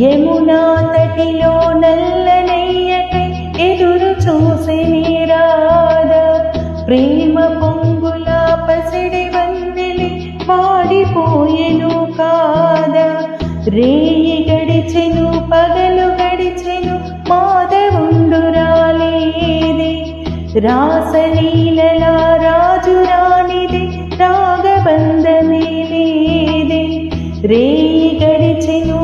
యమునా తటిలో నల్లనయ్యకై ఎదురు చూసి నీరాద. ప్రేమ పొంగుల పసిడి వందిలి వాడిపోయెను కాద. రేయి గడిచెను పగలు గడిచెను మాధవుండు రాలేదే. రాసలీలల రాజు రానిది రాగబంధమే లేదే. రేయి గడిచెను